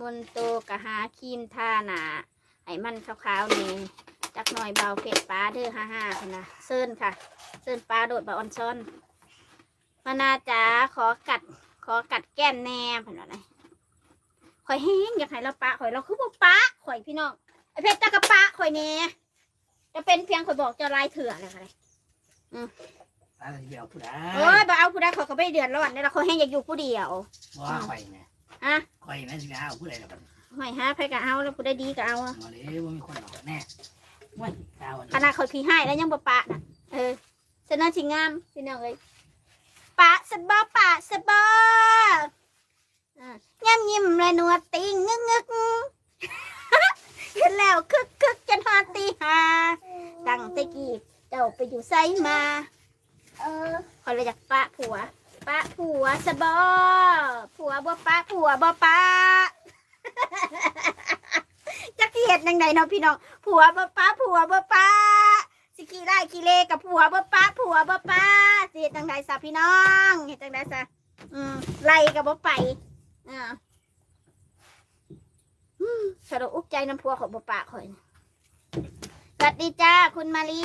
มนโตกะหาครีมทาหนาให้มันขาวๆนี่จักหน่อยเบาเผ็ดปลาเด้อฮ่าฮ่าๆค่ะนะเซินค่ะเซินปลาโดดบาออนซ้อนมานาจ๋าขอกัด ขอกัดแก้มแน่เพิ่นว่าไงข่อยแห้งอยากให้เราปะข่อยเราคือบ่ปะข่อยพี่น้องไอเพชรตะกะปะข่อยแน่จะเป็นเพียงข่อยบอกเจะลายเถื่อเลยค่ะเลยอะไรเดียวผู้ใดโอ้ยบ่เอาผู้ใดข่อยก็ไม่เดือดร้อนเนี่ยเราข่อยแห้งอยากอยู่ผู้เดียวว่าข่อยเนี่ย อะข่อยแม่สิไปเอาผู้ใดล่ะบัดหอยหาไผก็เอาแล้วผู้ใดดีก็เอาอะมาเลยว่ามีคนบอกแน่ว้ยดาวอันขนาดข่อยขี้ให้แล้วยังบ่ปะน่ะเออฉะนั้นสิงามพี่น้องเอ้ยปะสะบอปะสะบออะย่ำยิ้มเลยหนวดติงงึกงึกเห็นแล้วคึกคึกจนฮอดตีหาตั้งแตะกี้เจ้าไปอยู่ไสมา เออคอยเลยจากปะผัว ปะผัวสะบอผัวบ่ปะผัวบ่ปะจักสิเฮ็ดจังไดเนาะพี่น้องผัวบ่ปะผัวบ่ปะสิขี้ไล่ขี้เลกับผัวบ่ปะผัวบ่ปะสิเฮ็ดจังไดซะพี่น้องเฮ็ดจังไดซะอืมไล่ก็บ่ไปอ่าอืมสรุปอุกใจน้ำผัวของบ่ปะข่อยสวัสดีจ้าคุณมาลี